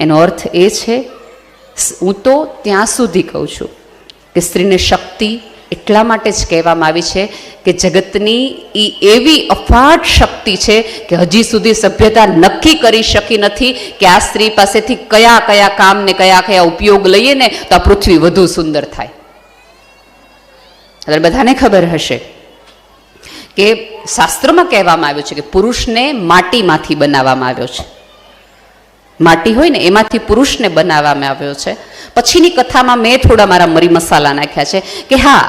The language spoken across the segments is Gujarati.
એનો અર્થ એ છે હું તો ત્યાં સુધી કહું છું કે સ્ત્રીને શક્તિ એટલા માટે જ કહેવામાં આવી છે કે જગતની એ એવી અફાટ શક્તિ છે કે હજી સુધી સભ્યતા નક્કી કરી શકી નથી કે આ સ્ત્રી પાસેથી કયા કયા કામ ને કયા કયા ઉપયોગ લઈએ ને તો આ પૃથ્વી વધુ સુંદર થાય. એટલે બધાને ખબર હશે કે શાસ્ત્રમાં કહેવામાં આવ્યું છે કે પુરુષને માટીમાંથી બનાવવામાં આવ્યો છે. માટી હોય ને, એમાંથી પુરુષને બનાવવામાં આવ્યો છે. પછીની કથામાં મેં થોડા મારા મરી મસાલા નાખ્યા છે કે હા,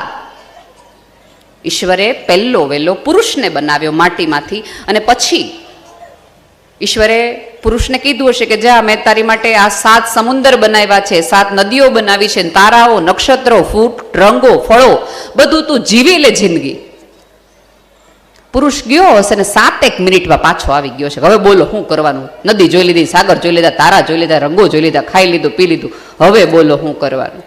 ઈશ્વરે પહેલો વહેલો પુરુષને બનાવ્યો માટીમાંથી અને પછી ઈશ્વરે પુરુષને કીધું હશે કે જા, મેં તારી માટે આ સાત સમુદર બનાવ્યા છે, સાત નદીઓ બનાવી છે, તારાઓ, નક્ષત્રો, ફૂટ, રંગો, ફળો, બધું તું જીવી લે જિંદગી. પુરુષ ગયો હશે ને સાતેક મિનિટમાં પાછો આવી ગયો છે. હવે બોલો, શું કરવાનું? નદી જોઈ લીધી, સાગર જોઈ લીધા, તારા જોઈ લીધા, રંગો જોઈ લીધા, ખાઈ લીધું, પી લીધું. હવે બોલો, શું કરવાનું?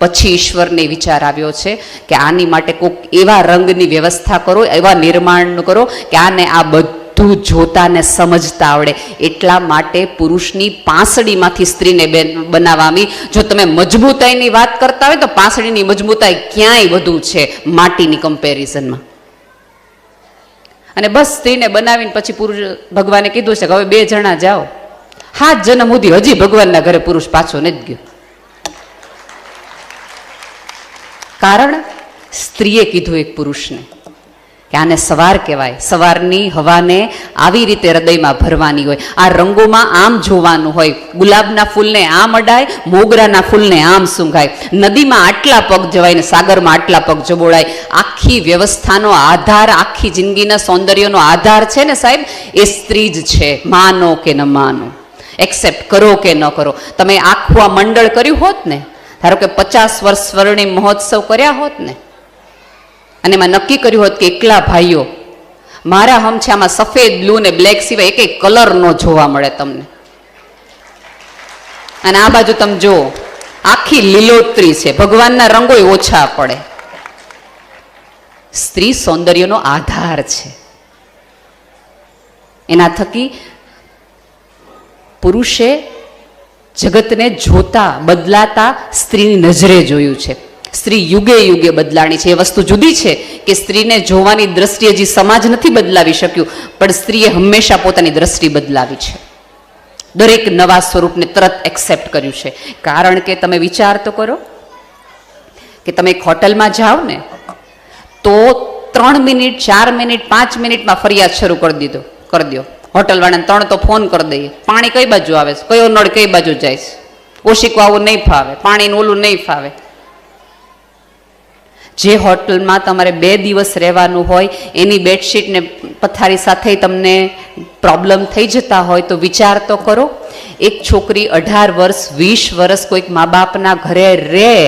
પછી ઈશ્વરને વિચાર આવ્યો છે કે આની માટે કોઈક એવા રંગની વ્યવસ્થા કરો, એવા નિર્માણ કરો કે આને આ બધું જોતા ને સમજતા આવડે. એટલા માટે પુરુષની પાંસળીમાંથી સ્ત્રીને બેન બનાવવાની. જો તમે મજબૂતાઈની વાત કરતા હોય તો પાંસળીની મજબૂતાઈ ક્યાંય વધુ છે, માટીની કમ્પેરિઝનમાં અને બસ સ્ત્રીને બનાવીને પછી પુરુષ ભગવાને કીધું છે કે હવે બે જણા જાઓ. હાથ જન્મ સુધી હજી ભગવાનના ઘરે પુરુષ પાછો નથી ગયો. કારણ સ્ત્રીએ કીધું એક પુરુષને. કે આને સવાર કહેવાય. સવારની હવાને આવી રીતે હૃદયમાં ભરવાની હોય. આ રંગોમાં આમ જોવાનું હોય. ગુલાબના ફૂલને આમ અડાય, મોગરાના ફૂલને આમ સૂંઘાય. નદીમાં આટલા પગ જવાય ને સાગરમાં આટલા પગ જબોળાય. આખી વ્યવસ્થાનો આધાર, આખી જિંદગીના સૌંદર્યનો આધાર છે ને સાહેબ? એ સ્ત્રી જ છે. માનો કે ન માનો. એક્સેપ્ટ કરો કે ન કરો. તમે આખું આ મંડળ કર્યું હોત ને? ધારો કે પચાસ વર્ષ સ્વર્ણિમ મહોત્સવ કર્યા હોત ને? અને એમાં નક્કી કર્યું હોત કે એકલા ભાઈઓ, મારા હમ છે આમાં સફેદ બ્લુ ને બ્લેક સિવાય એક કલર નો જોવા મળે તમને. અને આ બાજુ તમે જુઓ, આખી લીલોતરી છે. ભગવાનના રંગો ઓછા પડે. સ્ત્રી સૌંદર્યનો આધાર છે. એના થકી પુરુષે જગતને જોતા, બદલાતા સ્ત્રીની નજરે જોયું છે. સ્ત્રી યુગે યુગે બદલાણી છે. એ વસ્તુ જુદી છે કે સ્ત્રીને જોવાની દ્રષ્ટિ હજી સમાજ નથી બદલાવી શક્યું, પણ સ્ત્રીએ હંમેશા પોતાની દ્રષ્ટિ બદલાવી છે. દરેક નવા સ્વરૂપને તરત એક્સેપ્ટ કર્યું છે. કારણ કે તમે વિચાર તો કરો કે તમે એક હોટલમાં જાઓ ને, તો ત્રણ મિનિટ, ચાર મિનિટ, પાંચ મિનિટમાં ફરિયાદ શરૂ કરી દીધો, કરી દો હોટલવાળાને ત્રણ તો ફોન કરી દઈએ. પાણી કઈ બાજુ આવે છે? કયો નળ કઈ બાજુ જાય છે? ઓશિકું આવું નહીં ફાવે, પાણીનું ઓલું નહીં ફાવે. જે હોટલમાં તમારે બે દિવસ રહેવાનું હોય, એની બેડશીટને પથારી સાથે તમને પ્રોબ્લેમ થઈ જતા હોય તો વિચાર તો કરો. એક છોકરી અઢાર વર્ષ, વીસ વર્ષ કોઈક મા બાપના ઘરે રહે,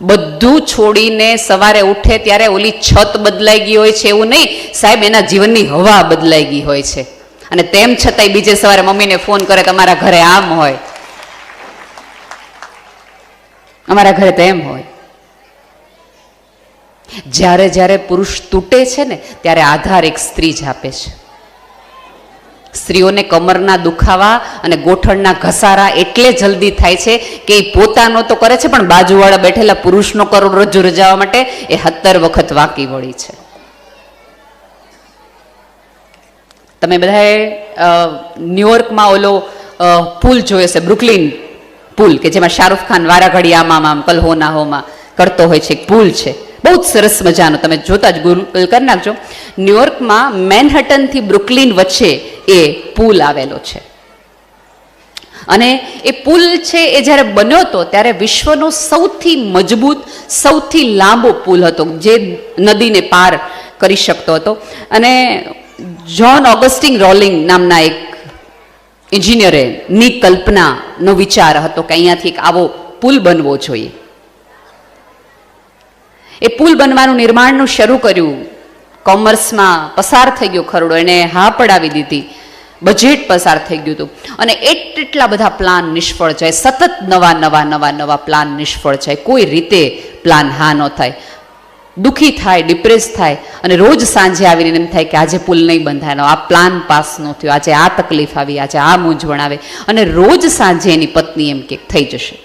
બધું છોડીને સવારે ઉઠે ત્યારે ઓલી છત બદલાઈ ગઈ હોય છે એવું નહીં, સાહેબ, એના જીવનની હવા બદલાઈ ગઈ હોય છે. અને તેમ છતાંય બીજે સવારે મમ્મીને ફોન કરે, તમારા ઘરે આમ હોય. અમારા ઘરે તેમ હોય. જ્યારે જ્યારે પુરુષ તૂટે છે ને, ત્યારે આધાર એક સ્ત્રી જ આપે છે. સ્ત્રીઓને કમરના દુખાવા અને ગોઠણના ઘસારા એટલે જલ્દી થાય છે કે એ પોતાનો તો કરે છે, પણ બાજુવાળા બેઠેલા પુરુષનો કરોડરજ્જુ રજાવા માટે એ સત્તર વખત વાંકી વળી છે. તમે બધાએ ન્યુયોર્કમાં ઓલો પુલ જોયો છે, બ્રુકલિન પુલ, કે જેમાં શાહરૂખ ખાન વારાઘડી આમામ આમ કલહો નાહોમાં કરતો હોય છે, એક પુલ છે. બહુ જ સરસ મજાનો. તમે જોતા જ ગૂગલ કરી નાખજો. ન્યુયોર્કમાં મેનહટનથી બ્રુકલિન વચ્ચે એ પુલ આવેલો છે. અને એ પુલ છે એ જ્યારે બન્યો હતો ત્યારે વિશ્વનો સૌથી મજબૂત, સૌથી લાંબો પુલ હતો જે નદીને પાર કરી શકતો હતો. અને જ્હોન ઓગસ્ટિંગ રોલિંગ નામના એક એન્જિનિયરે ની કલ્પનાનો વિચાર હતો કે અહીંયાથી એક આવો પુલ બનવો જોઈએ. એ પુલ બનવાનું નિર્માણનું શરૂ કર્યું. કોમર્સમાં પસાર થઈ ગયો ખરડો. એને હા પડાવી દીધી. બજેટ પસાર થઈ ગયું હતું. અને એટ- એટલા બધા પ્લાન નિષ્ફળ જાય. સતત નવા નવા નવા નવા પ્લાન નિષ્ફળ જાય. કોઈ રીતે પ્લાન હા ન થાય. દુઃખી થાય, ડિપ્રેસ થાય અને રોજ સાંજે આવીને એમ થાય કે આજે પુલ નહીં બંધાયેલો આ પ્લાન પાસ ન થયો. આજે આ તકલીફ આવી. આજે આ મૂંઝવણ આવે. અને રોજ સાંજે એની પત્ની એમ કે, થઈ જશે.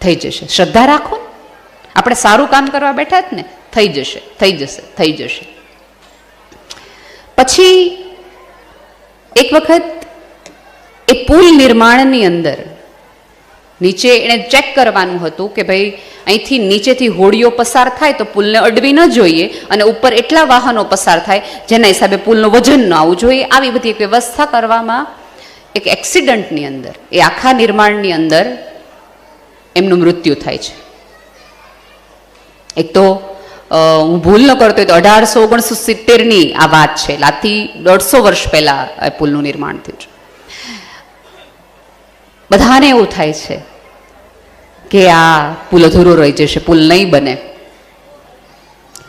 થઈ જશે. શ્રદ્ધા રાખો ને. આપણે સારું કામ કરવા બેઠા જ ને, થઈ જશે થઈ જશે થઈ જશે. પછી એક વખત એ પુલ નિર્માણની અંદર નીચે એણે ચેક કરવાનું હતું કે ભાઈ, અહીંથી નીચેથી હોડીઓ પસાર થાય તો પુલને અડવી ન જોઈએ અને ઉપર એટલા વાહનો પસાર થાય જેના હિસાબે પુલનું વજન ન આવવું જોઈએ. આવી બધી એક વ્યવસ્થા કરવામાં એક એક્સિડન્ટની અંદર, એ આખા નિર્માણની અંદર એમનું મૃત્યુ થાય છે. એક તો હું ભૂલ ન કરતો તો અઢારસો ઓગણસો સિત્તેરની આ વાત છે. લાથી દોઢસો વર્ષ પહેલાં આ પુલનું નિર્માણ થયું છે. બધાને એવું થાય છે કે આ પુલ અધૂરો રહી જશે, પુલ નહીં બને.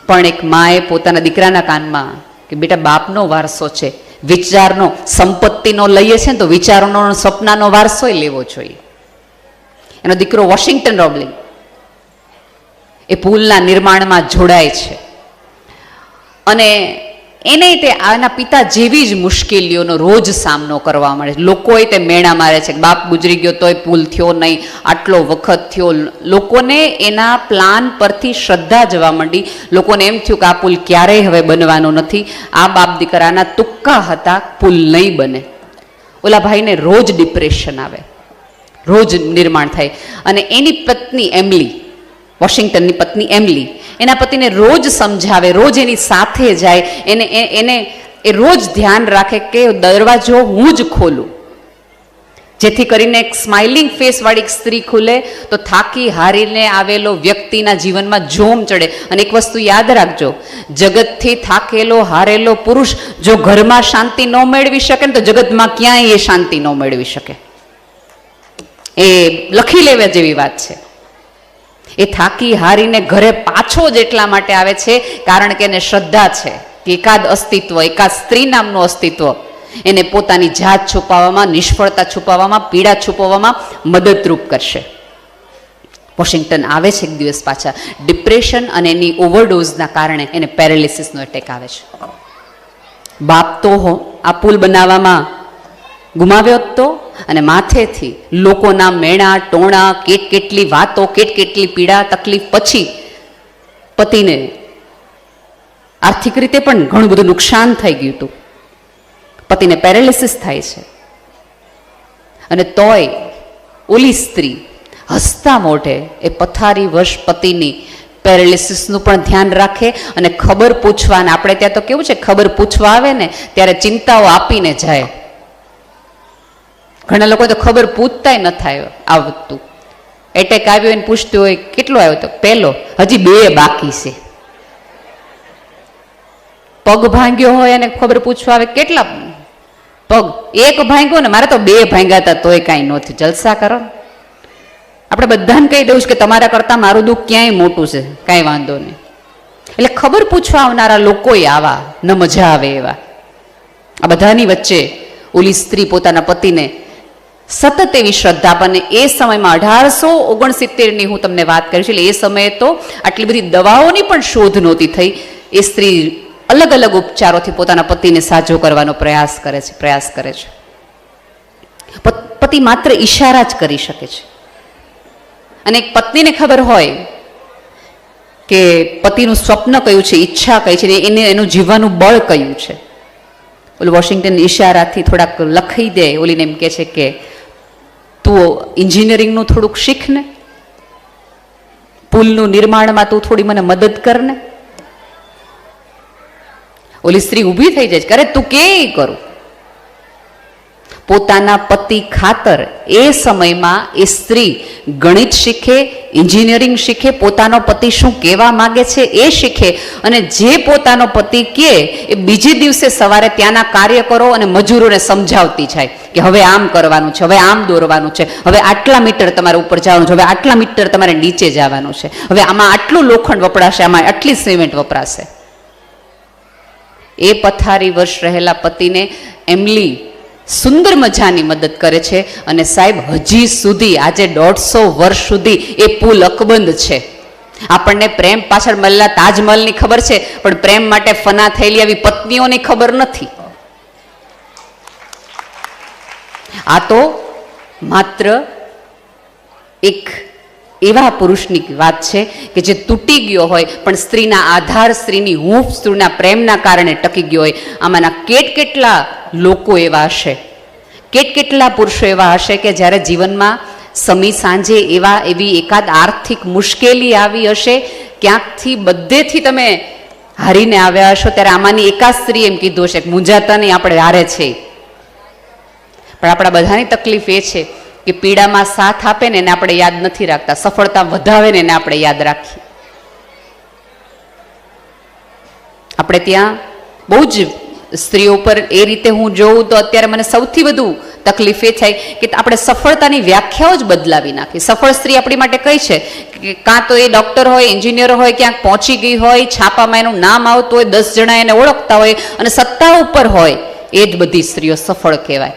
પણ એક માએ પોતાના દીકરાના કાનમાં કે બેટા બાપનો વારસો છે, વિચારનો, સંપત્તિનો લઈએ છે ને તો વિચારોનો સપનાનો વારસોય લેવો જોઈએ. એનો દીકરો વોશિંગ્ટન રોબલિંગ એ પુલના નિર્માણમાં જોડાય છે. અને એને તે આના પિતા જેવી જ મુશ્કેલીઓનો રોજ સામનો કરવા મળે છે. લોકોએ તે મેણા મારે છે બાપ ગુજરી ગયો તોય પુલ થયો નહીં, આટલો વખત થયો. લોકોને એના પ્લાન પરથી શ્રદ્ધા જવા માંડી. લોકોને એમ થયું કે આ પુલ ક્યારેય હવે બનવાનો નથી. આ બાપ દીકરાના તુક્કા હતા, પુલ નહીં બને. ઓલા ભાઈને રોજ ડિપ્રેશન આવે. રોજ નિર્માણ થાય. અને એની પત્ની એમલી વોશિંગ્ટનની પત્ની એમલી. એના પતિને રોજ સમજાવે, રોજ એની સાથે જાય. એને એને, એ રોજ ધ્યાન રાખે કે દરવાજો હું જ ખોલું. જેથી કરીને એક સ્માઇલિંગ ફેસવાળી સ્ત્રી ખુલે, તો થાકી હારીને આવેલો વ્યક્તિના જીવનમાં જોમ ચડે. અને એક વસ્તુ યાદ રાખજો, જગતથી થાકેલો, હારેલો પુરુષ જો ઘરમાં શાંતિ ન મેળવી શકે ને તો જગતમાં ક્યાંય એ શાંતિ ન મેળવી શકે. એ લખી લેવા જેવી વાત છે. એ થાકી હારીને ઘરે પાછો જ એટલા માટે આવે છે, કારણ કે એને શ્રદ્ધા છે કે એકાદ અસ્તિત્વ, એકાદ સ્ત્રી નામનું અસ્તિત્વ. એને પોતાની જાત છુપાવવામાં, નિષ્ફળતા છુપાવવામાં, પીડા છુપાવવામાં મદદરૂપ કરશે. વોશિંગ્ટન આવે છે એક દિવસ પાછા. ડિપ્રેશન અને એની ઓવરડોઝના કારણે એને પેરાલિસિસનો એટેક આવે છે. બાપ તો હો- આ પુલ બનાવવામાં ગુમાવ્યો તો અને માથેથી લોકોના મેણા, ટોણા કેટ કેટલી વાતો કેટ કેટલી પીડા, તકલીફ પછી પતિને આર્થિક રીતે પણ ઘણું બધું નુકસાન થઈ ગયું હતું. પતિને પેરેલિસિસ થાય છે. અને તોય ઓલી સ્ત્રી હસતા મોઢે એ પથારી વર્ષ પતિની પેરેલિસિસનું પણ ધ્યાન રાખે અને ખબર પૂછવાને, આપણે ત્યાં તો કેવું છે, ખબર પૂછવા આવે ને, ત્યારે ચિંતાઓ આપીને જાય. ઘણા લોકો તો ખબર પૂછતાય ન થાય આવતું એટેક આવ્યો એને પૂછતું હોય કેટલો આવ્યો તો? પહેલો. હજી બે બાકી છે. પગ ભાંગ્યો હોય અને ખબર પૂછવા આવે કેટલા? પગ. એક ભાંગ્યો ને મારે તો બે ભાંગ્યા હતા, તોય કાંઈ નથી જલસા કરો. આપણે બધાને કહી દઉં છું કે તમારા કરતાં મારું દુઃખ ક્યાંય મોટું છે. કાંઈ વાંધો નહીં. એટલે ખબર પૂછવા આવનારા લોકોય આવા, ન મજા આવે એવા. આ બધાની વચ્ચે ઓલી સ્ત્રી પોતાના પતિને સતત એવી શ્રદ્ધા બને. એ સમયમાં અઢારસો ઓગણસિત્તેરની હું તમને વાત કરીશ એટલે એ સમયે તો આટલી બધી દવાઓની પણ શોધ નહોતી થઈ. એ સ્ત્રી અલગ અલગ ઉપચારોથી પોતાના પતિને સાજો કરવાનો પ્રયાસ કરે છે, પ્રયાસ કરે છે. પતિ માત્ર ઈશારા જ કરી શકે છે. અને એક પત્નીને ખબર હોય કે પતિનું સ્વપ્ન કયું છે, ઈચ્છા કઈ છે એને એનું જીવવાનું બળ કયું છે. ઓલું વોશિંગ્ટન ઈશારાથી થોડાક લખી દે, ઓલીને એમ કહે છે કે તું એન્જિનિયરિંગનું થોડુંક શીખ ને પુલનું નિર્માણમાં તું થોડી મને મદદ કર ને ઓલી સ્ત્રી ઊભી થઈ જાય કરે તું કે કરું? પોતાના પતિ ખાતર એ સમયમાં એ સ્ત્રી ગણિત શીખે એન્જિનિયરિંગ શીખે, પોતાનો પતિ શું કહેવા માગે છે એ શીખે અને જે પોતાનો પતિ કહે એ બીજે દિવસે સવારે ત્યાંના કાર્યકરો અને મજૂરોને સમજાવતી જાય કે હવે આમ કરવાનું છે, હવે આમ દોરવાનું છે, હવે આટલા મીટર તમારે ઉપર જવાનું છે, હવે આટલા મીટર તમારે નીચે જવાનું છે, હવે આમાં આટલું લોખંડ વપરાશે, આમાં આટલી સિમેન્ટ વપરાશે. એ પથારી વર્ષ રહેલા પતિને એમલી સુંદર મજાની મદદ કરે છે. અને સાહેબ, હજી સુધી, આજે દોઢસો વર્ષ સુધી એ પુલ અકબંધ છે. આપણને પ્રેમ પાછળ મળેલા તાજમહલની ખબર છે, પણ પ્રેમ માટે ફના થયેલી આવી પત્નીઓની ખબર નથી. આ તો માત્ર એક એવા પુરુષની વાત છે કે જે તૂટી ગયો હોય, પણ સ્ત્રીના આધાર, સ્ત્રીની હૂંફ, સ્ત્રીના પ્રેમના કારણે ટકી ગયો હોય, આમાંના કેટ કેટલા લોકો એવા હશે? કેટ કેટલા પુરુષો એવા હશે કે જ્યારે જીવનમાં સમી સાંજે એવા એવી એકાદ આર્થિક મુશ્કેલી આવી હશે, ક્યાંકથી બધેથી તમે હારીને આવ્યા હશો? ત્યારે આમાંની એકાદ સ્ત્રી એમ કીધું હશે મૂંઝાતા નહીં, આપણે હારે છે પણ આપણા બધાની તકલીફ એ છે કે પીડામાં સાથ આપે ને એને આપણે યાદ નથી રાખતા. સફળતા વધાવે ને એને આપણે યાદ રાખીએ. આપણે ત્યાં બહુ જ સ્ત્રીઓ પર એ રીતે હું જોઉં તો અત્યારે મને સૌથી વધુ તકલીફ એ થાય કે આપણે સફળતાની વ્યાખ્યાઓ જ બદલાવી નાખી. સફળ સ્ત્રી આપણી માટે કઈ છે? કે કાં તો એ ડૉક્ટર હોય, એન્જિનિયર હોય, ક્યાંક પહોંચી ગઈ હોય, છાપામાં એનું નામ આવતું હોય, દસ જણા એને ઓળખતા હોય અને સત્તા ઉપર હોય, એ જ બધી સ્ત્રીઓ સફળ કહેવાય.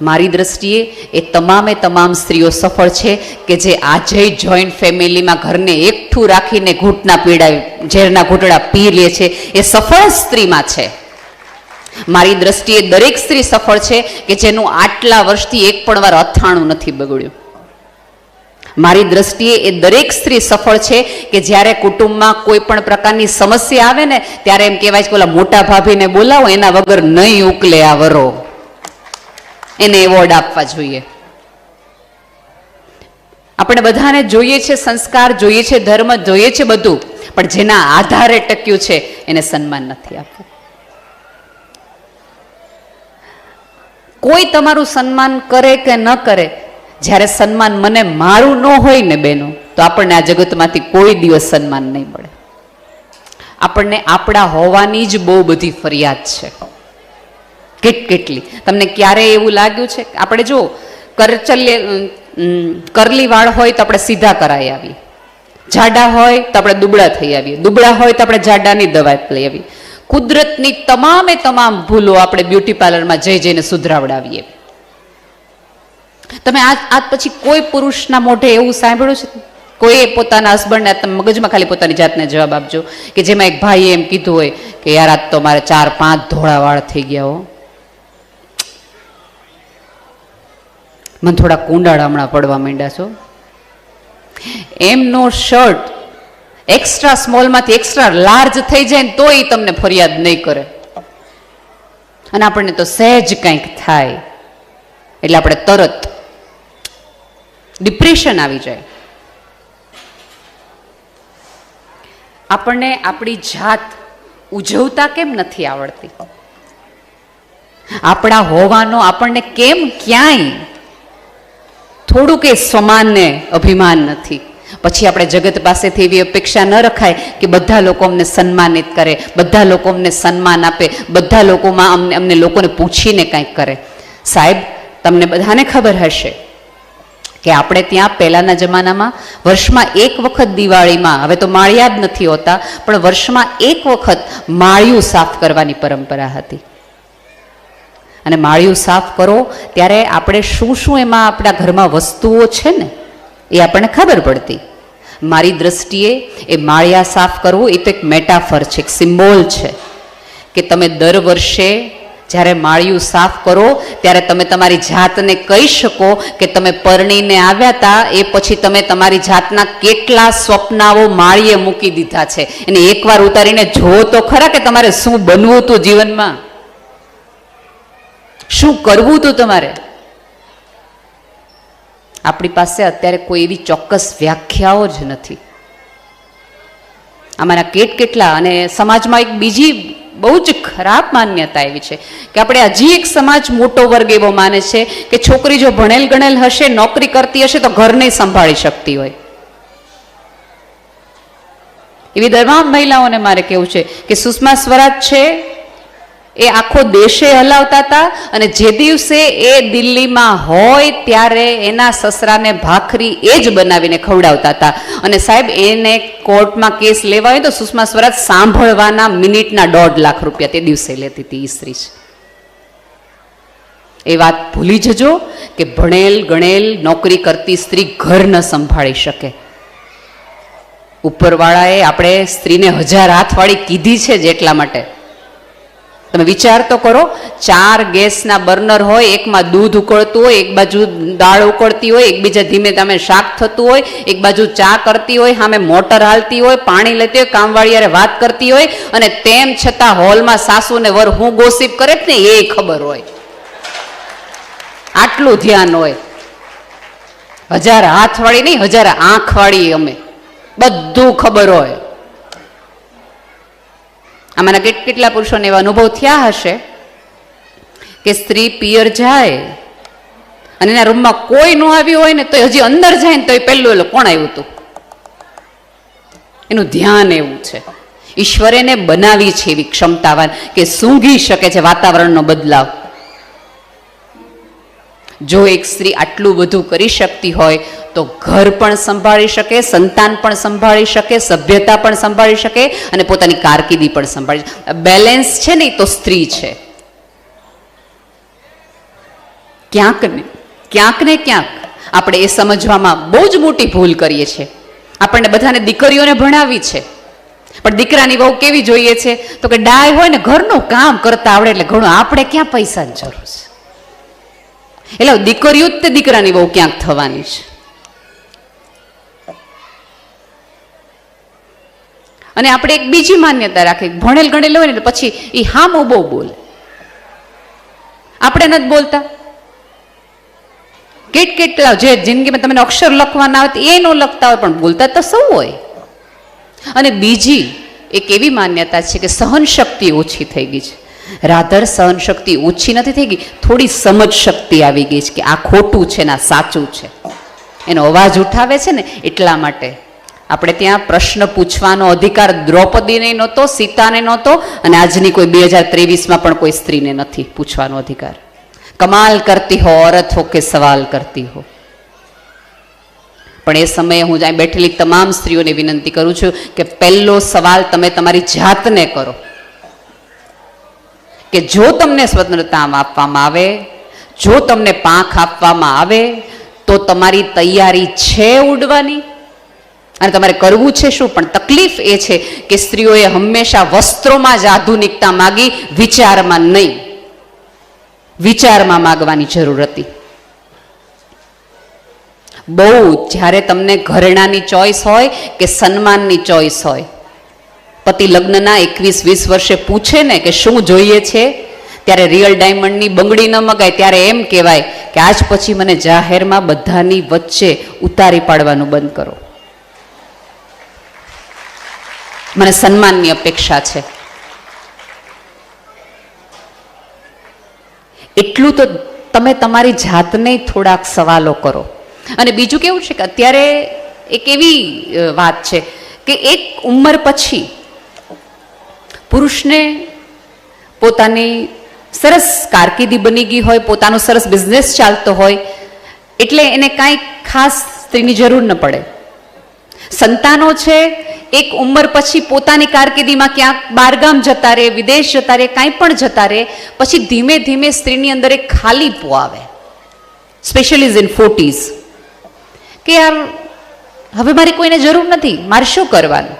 મારી દ્રષ્ટિએ એ તમામે તમામ સ્ત્રીઓ સફળ છે કે જે આજે જોઈન્ટ ફેમિલીમાં ઘરને એકઠું રાખીને ઘૂંટના પીડા ઝેરના ઘૂંટડા પી લે છે, એ સફળ સ્ત્રીમાં છે. મારી દ્રષ્ટિએ દરેક સ્ત્રી સફળ છે કે જેનું આટલા વર્ષથી એક પણ વાર અથાણું નથી બગડ્યું. મારી દ્રષ્ટિએ એ દરેક સ્ત્રી સફળ છે કે જ્યારે કુટુંબમાં કોઈ પણ પ્રકારની સમસ્યા આવે ને ત્યારે એમ કહેવાય છે કે ઓલા મોટા ભાભીને બોલાવો, એના વગર નહીં ઉકલે આ વરો. એને એવોર્ડ આપવા જોઈએ. આપણે બધાને જોઈએ છે, સંસ્કાર જોઈએ છે, ધર્મ જોઈએ છે બધું, પણ જેના આધારે ટક્યું છે, એને સન્માન નથી આપવું. કોઈ તમારું સન્માન કરે કે ન કરે, જ્યારે સન્માન મને મારું ન હોય ને બેનો, તો આપણને આ જગતમાંથી કોઈ દિવસ સન્માન નહીં મળે. આપણને આપણા હોવાની જ બહુ બધી ફરિયાદ છે. કેટ કેટલી? તમને ક્યારે એવું લાગ્યું છે? આપણે જો કરચલ્ય કરલી વાળ હોય તો આપણે સીધા કરાઈ આવીએ. જાડા હોય તો આપણે દુબળા થઈ આવીએ. દુબળા હોય તો આપણે જાડાની દવા લઈ આવીએ. કુદરતની તમામે તમામ ભૂલો આપણે બ્યુટી પાર્લરમાં જઈ જઈને સુધરાવડાવીએ. તમે આજ આજ પછી કોઈ પુરુષના મોઢે એવું સાંભળ્યું છે? કોઈ પોતાના હસબન્ડને, તમે મગજમાં ખાલી પોતાની જાતને જવાબ આપજો કે જેમાં એક ભાઈએ એમ કીધું હોય કે યાર આજ તો મારે ચાર, પાંચ ધોળા વાળ થઈ ગયા હો. મને થોડા કુંડાળ હમણાં પડવા માંડ્યા છો. એમનો શર્ટ એક્સ્ટ્રા સ્મોલમાંથી એક્સ્ટ્રા લાર્જ થઈ જાય ને તોય તમને ફરિયાદ નહીં કરે. અને આપણને તો સહેજ કંઈક થાય. એટલે આપણે તરત ડિપ્રેશન આવી જાય. આપણને આપણી જાત ઉજવતા કેમ નથી આવડતી? આપણા હોવાનો આપણને કેમ ક્યાંય થોડુંક એ સમાનને અભિમાન નથી. પછી આપણે જગત પાસેથી એવી અપેક્ષા ન રખાય કે બધા લોકો અમને સન્માનિત કરે, બધા લોકો અમને સન્માન આપે, બધા લોકોમાં અમને અમને લોકોને પૂછીને કંઈક કરે. સાહેબ, તમને બધાને ખબર હશે કે આપણે ત્યાં પહેલાંના જમાનામાં વર્ષમાં એક વખત દિવાળીમાં, હવે તો માળિયા જ નથી હોતા, પણ વર્ષમાં એક વખત માળિયું સાફ કરવાની પરંપરા હતી. અને માળિયું સાફ કરો, ત્યારે આપણે શું શું એમાં આપણા ઘરમાં વસ્તુઓ છે ને, એ આપણને ખબર પડતી. મારી દ્રષ્ટિએ એ માળિયા સાફ કરવું એ તો એક મેટાફર છે, એક સિમ્બોલ છે, કે તમે દર વર્ષે જ્યારે માળિયું સાફ કરો, ત્યારે તમે તમારી જાતને કહી શકો કે તમે પરણીને આવ્યા હતા એ પછી તમે તમારી જાતના કેટલા સ્વપ્નાઓ માળીએ મૂકી દીધા છે. એને એકવાર ઉતારીને જો તો ખરા કે તમારે શું બનવું હતું જીવનમાં? શું કરવું તો તમારે? આપણી પાસે અત્યારે કોઈ એવી ચોક્કસ વ્યાખ્યાઓ જ નથી. આમાંના કેટ કેટલા અને સમાજમાં એક બીજી બહુ જ ખરાબ માન્યતા એવી છે કે આપણે હજી એક સમાજ મોટો વર્ગ એવો માને છે કે છોકરી જો ભણેલ ગણેલ હશે, નોકરી કરતી હશે તો ઘર નહીં સંભાળી શકતી હોય. એવી તમામ મહિલાઓને મારે કેવું છે કે સુષ્મા સ્વરાજ છે એ આખો દેશે હલાવતા હતા અને જે દિવસે એ દિલ્હીમાં હોય ત્યારે એના સસરાને ભાખરી એ જ બનાવીને ખવડાવતા હતા. અને સાહેબ, એને કોર્ટમાં કેસ લેવા હોય તો સુષ્મા સ્વરાજ સાંભળવાના મિનિટના દોઢ લાખ રૂપિયા તે દિવસે લેતી હતી છે એ વાત ભૂલી જજો કે ભણેલ, ગણેલ, નોકરી કરતી સ્ત્રી ઘર ન સંભાળી શકે. ઉપરવાળાએ આપણે સ્ત્રીને હજાર હાથવાળી કીધી છે જેટલા માટે. તમે વિચાર તો કરો, ચાર ગેસના બર્નર હોય, એકમાં દૂધ ઉકળતું હોય, એક બાજુ દાળ ઉકળતી હોય, એકબીજા ધીમે તમે શાક થતું હોય, એક બાજુ ચા કરતી હોય, સામે મોટર હાલતી હોય, પાણી લેતી હોય, કામવાળીયારે વાત કરતી હોય, અને તેમ છતાં હોલમાં સાસુ ને વર હું ગોસીપ કરે ને એ ખબર હોય. આટલું ધ્યાન હોય. હજાર હાથવાળી નહીં, હજાર આંખવાળી અમે. બધું ખબર હોય. આમાંના કેટ, કેટલા પુરુષોને એવા અનુભવ થયા હશે કે સ્ત્રી પિયર જાય અને એના રૂમમાં કોઈ ન આવ્યું હોય ને તો હજી અંદર જાય ને તો એ પહેલું એટલે કોણ આવ્યું હતું? એનું ધ્યાન એવું છે. ઈશ્વરે બનાવી છે એવી ક્ષમતાવાન કે સૂંઘી શકે છે વાતાવરણનો બદલાવ. જો એક સ્ત્રી આટલું બધું કરી શકતી હોય, તો ઘર પણ સંભાળી શકે, સંતાન પણ સંભાળી શકે, સભ્યતા પણ સંભાળી શકે અને પોતાની કારકિર્દી પણ સંભાળી બેલેન્સ છે ને તો સ્ત્રી છે. ક્યાંક ને ક્યાંક ને ક્યાંક આપણે એ સમજવામાં બહુ જ મોટી ભૂલ કરીએ છીએ. આપણને બધાને દીકરીઓને ભણાવી છે. પણ દીકરાની બહુ કેવી જોઈએ છે? તો કે ડાય હોય ને ઘરનું કામ કરતા આવડે એટલે ઘણું આપણે ક્યાં પૈસાની જરૂર છે? એટલે દીકરીઓ જ તે દીકરાની બહુ ક્યાંક થવાની છે. અને આપણે એક બીજી માન્યતા રાખી ભણેલ ગણેલ હોય ને પછી એ હામો બહુ બોલે. આપણે નથી બોલતા. કેટ કેટલા જે જિંદગીમાં તમને અક્ષર લખવાના આવે એ ન લખતા હોય, પણ બોલતા તો સૌ હોય. અને બીજી એક એવી માન્યતા છે કે સહન શક્તિ ઓછી થઈ ગઈ છે. રાધર સહન શક્તિ ઓછી નથી થઈ ગઈ, થોડી સમજ શક્તિ આવી ગઈ છે કે આ ખોટું છે ને આ સાચું છે. એનો અવાજ ઉઠાવે છે ને એટલા માટે. આપણે ત્યાં પ્રશ્ન પૂછવાનો અધિકાર દ્રૌપદીને નહોતો, સીતાને નહોતો અને આજની કોઈ બે હજાર ત્રેવીસમાં પણ કોઈ સ્ત્રીને નથી પૂછવાનો અધિકાર. કમાલ કરતી હો ઓરત હો કે સવાલ કરતી હો. પણ એ સમયે હું જ્યાં બેઠેલી તમામ સ્ત્રીઓને વિનંતી કરું છું કે પહેલો સવાલ તમે તમારી જાતને કરો. કે જો તમને સ્વતંત્રતા આપવામાં આવે જો તમને પાંખ આપવામાં આવે, તો તમારી તૈયારી છે ઉડવાની? અને તમારે કરવું છે શું? પણ તકલીફ એ છે કે સ્ત્રીઓએ હંમેશા વસ્ત્રોમાં જ આધુનિકતા માગી, વિચારમાં નહીં. વિચારમાં માગવાની જરૂર હતી. બહુ, જ્યારે તમને ઘરેણાની ચોઈસ હોય કે સન્માનની ચોઈસ હોય. પતિ લગ્નના એકવીસ વીસ વર્ષે પૂછે ને કે શું જોઈએ છે? ત્યારે રિયલ ડાયમંડની બંગડી ન મગાય, ત્યારે એમ કહેવાય કે આજ પછી મને જાહેરમાં બધાની વચ્ચે ઉતારી પાડવાનું બંધ કરો. મને સન્માનની અપેક્ષા છે. એટલું તો તમે તમારી જાતને થોડાક સવાલો કરો. અને બીજું કેવું છે કે અત્યારે એક એવી વાત છે કે એક ઉંમર પછી પુરુષને પોતાની સરસ કારકિર્દી બની ગઈ હોય, પોતાનો સરસ બિઝનેસ ચાલતો હોય, એટલે એને કાંઈ ખાસ સ્ત્રીની જરૂર ન પડે. સંતાનો છે, એક ઉંમર પછી પોતાની કારકિર્દીમાં ક્યાંક બારગામ જતા રહે વિદેશ જતા રહે કાંઈ પણ જતા રહે પછી ધીમે ધીમે સ્ત્રીની અંદર એક ખાલી પો આવે. સ્પેશિયલિઝ ઇન ફોર્ટીઝ કે યાર, હવે મારી કોઈને જરૂર નથી, મારે શું કરવાનું?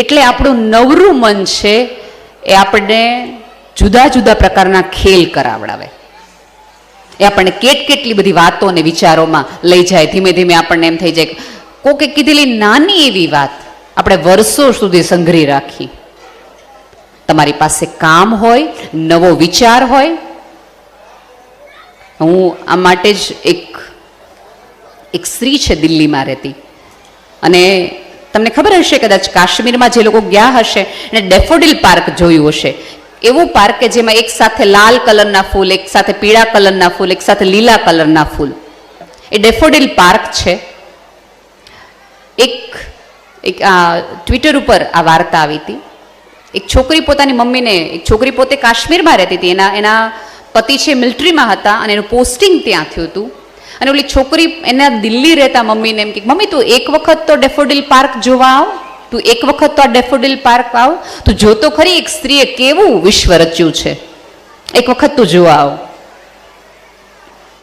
એટલે આપણું નવરું મન છે, એ આપણને જુદા જુદા પ્રકારના ખેલ કરાવડાવે. એ આપણને કેટ કેટલી બધી વાતો અને વિચારોમાં લઈ જાય. ધીમે ધીમે આપણને એમ થઈ જાય કોકે કીધેલી નાની એવી વાત, આપણે વર્ષો સુધી સંઘરી રાખી. તમારી પાસે કામ હોય, નવો વિચાર હોય. હું આ માટે જ એક એક સ્ત્રી છે દિલ્હીમાં રહેતી. અને તમને ખબર હશે કદાચ કાશ્મીરમાં જે લોકો ગયા હશે, એને ડેફોડિલ પાર્ક જોયું હશે. એવું પાર્ક કે જેમાં એક સાથે લાલ કલરના ફૂલ, એક સાથે પીળા કલરના ફૂલ, એક સાથે લીલા કલરના ફૂલ. એ ડેફોડિલ પાર્ક છે. એક એક ટ્વિટર ઉપર આ વાર્તા આવી હતી. એક છોકરી પોતાની મમ્મીને, એક છોકરી પોતે કાશ્મીરમાં રહેતી હતી. એના એના પતિ છે મિલિટરીમાં હતા અને એનું પોસ્ટિંગ ત્યાં થયું હતું. અને ઓલી છોકરી એના દિલ્હી રહેતા મમ્મીને એમ કે, મમ્મી, તું એક વખત તો ડેફોડિલ પાર્ક જોવા આવ. તું એક વખત તો આ ડેફોડિલ પાર્ક આવ, તું જોતો ખરી એક સ્ત્રીએ કેવું વિશ્વ રચ્યું છે. એક વખત તું જોવા આવ.